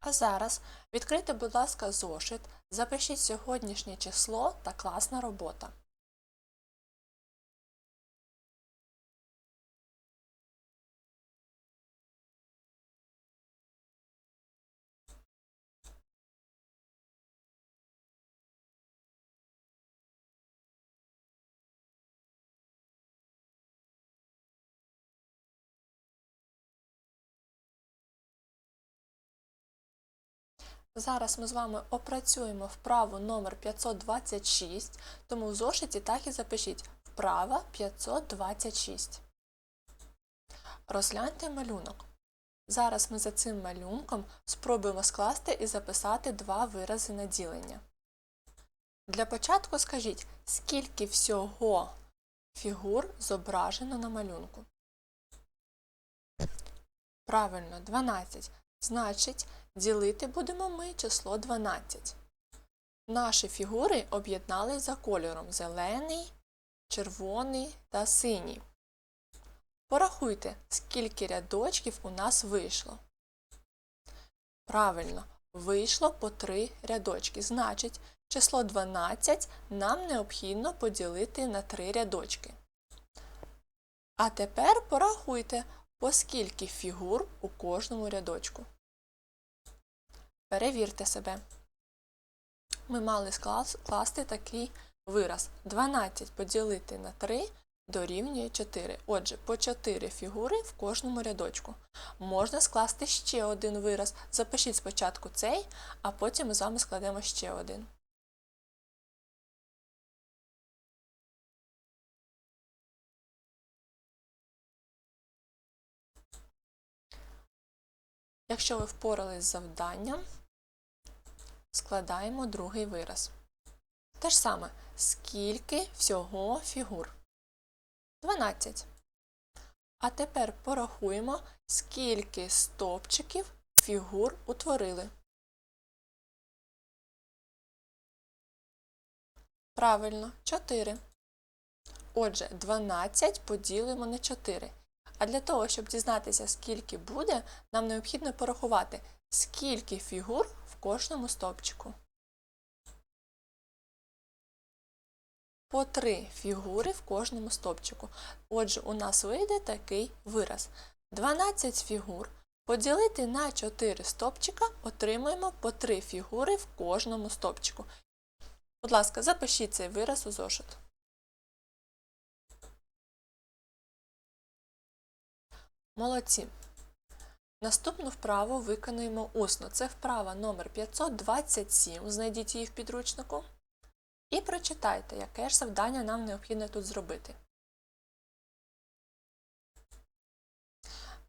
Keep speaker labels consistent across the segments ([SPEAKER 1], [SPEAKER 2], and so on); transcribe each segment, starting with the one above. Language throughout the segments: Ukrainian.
[SPEAKER 1] А зараз відкрийте, будь ласка, зошит, запишіть сьогоднішнє число та класна робота. Зараз ми з вами опрацюємо вправу номер 526, тому в зошиті так і запишіть вправа 526. Розгляньте малюнок. Зараз ми за цим малюнком спробуємо скласти і записати два вирази на ділення. Для початку скажіть, скільки всього фігур зображено на малюнку. Правильно, 12. Значить, ділити будемо ми число 12. Наші фігури об'єднали за кольором зелений, червоний та синій. Порахуйте, скільки рядочків у нас вийшло. Правильно, вийшло по 3 рядочки. Значить, число 12 нам необхідно поділити на 3 рядочки. А тепер порахуйте, по скільки фігур у кожному рядочку. Перевірте себе. Ми мали скласти такий вираз. 12 поділити на 3 дорівнює 4. Отже, по 4 фігури в кожному рядочку. Можна скласти ще один вираз. Запишіть спочатку цей, а потім ми з вами складемо ще один. Якщо ви впорались з завданням, складаємо другий вираз. Те ж саме, скільки всього фігур? 12. А тепер порахуємо, скільки стовпчиків фігур утворили. Правильно, 4. Отже, 12 поділимо на 4. А для того, щоб дізнатися, скільки буде, нам необхідно порахувати, скільки фігур кожному стовпчику. По три фігури в кожному стовпчику. Отже, у нас вийде такий вираз. 12 фігур поділити на 4 стовпчика отримаємо по 3 фігури в кожному стовпчику. Будь ласка, запишіть цей вираз у зошит. Молодці. Наступну вправу виконуємо усно. Це вправа номер 527. Знайдіть її в підручнику. І прочитайте, яке ж завдання нам необхідно тут зробити.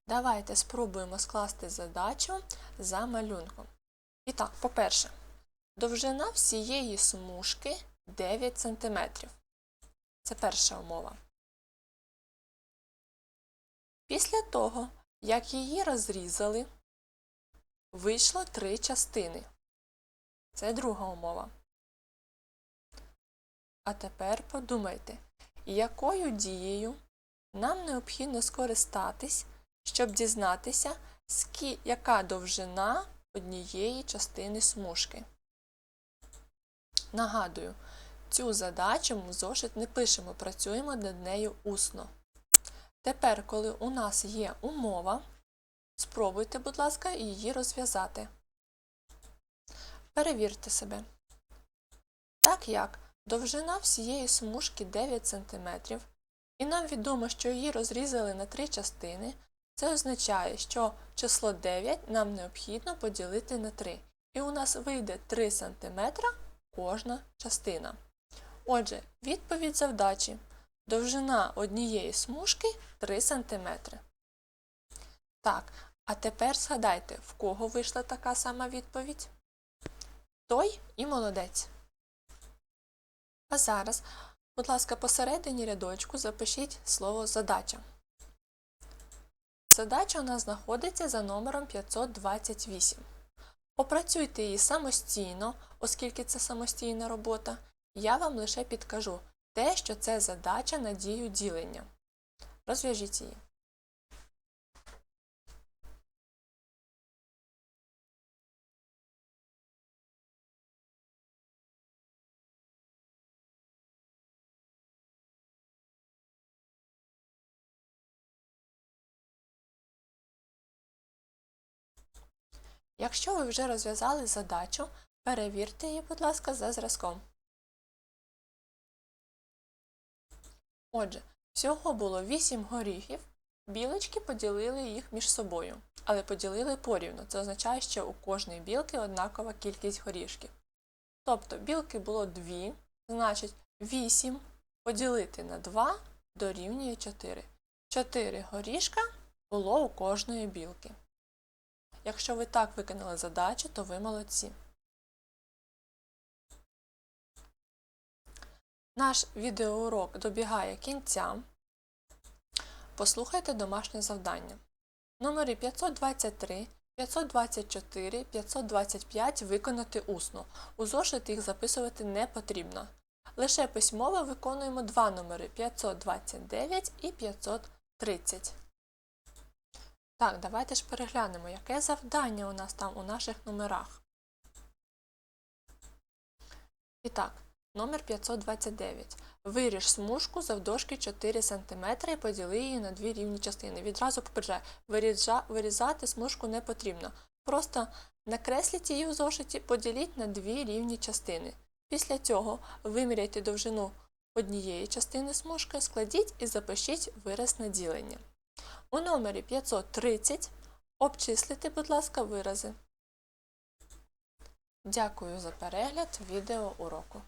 [SPEAKER 1] Давайте спробуємо скласти задачу за малюнком. І так, по-перше, довжина всієї смужки 9 см. Це перша умова. Після того, як її розрізали, вийшло три частини. Це друга умова. А тепер подумайте, якою дією нам необхідно скористатись, щоб дізнатися, яка довжина однієї частини смужки. Нагадую, цю задачу ми в зошит не пишемо, працюємо над нею усно. Тепер, коли у нас є умова, спробуйте, будь ласка, її розв'язати. Перевірте себе. Так як довжина всієї смужки 9 см, і нам відомо, що її розрізали на три частини, це означає, що число 9 нам необхідно поділити на 3. І у нас вийде 3 см кожна частина. Отже, відповідь завдачі. Довжина однієї смужки 3 см. Так, а тепер згадайте, в кого вийшла така сама відповідь? Той і молодець. А зараз, будь ласка, посередині рядочку запишіть слово задача. Задача у нас знаходиться за номером 528. Опрацюйте її самостійно, оскільки це самостійна робота. Я вам лише підкажу те, що це задача на дію ділення. Розв'яжіть її. Якщо ви вже розв'язали задачу, перевірте її, будь ласка, за зразком. Отже, всього було 8 горіхів, білочки поділили їх між собою, але поділили порівну. Це означає, що у кожної білки однакова кількість горішків. Тобто білки було 2, значить 8 поділити на 2 дорівнює 4. 4 горішка було у кожної білки. Якщо ви так виконали задачу, то ви молодці. Наш відеоурок добігає кінця. Послухайте домашнє завдання. Номери 523, 524, 525 виконати усно. У зошит їх записувати не потрібно. Лише письмово виконуємо два номери 529 і 530. Так, давайте ж переглянемо, яке завдання у нас там у наших номерах. І так, номер 529. Виріж смужку завдовжки 4 см і поділи її на дві рівні частини. Відразу попереджаю, вирізати смужку не потрібно. Просто накресліть її у зошиті, поділіть на дві рівні частини. Після цього виміряйте довжину однієї частини смужки, складіть і запишіть вираз на ділення. У номері 530 обчислите, будь ласка, вирази. Дякую за перегляд відео уроку.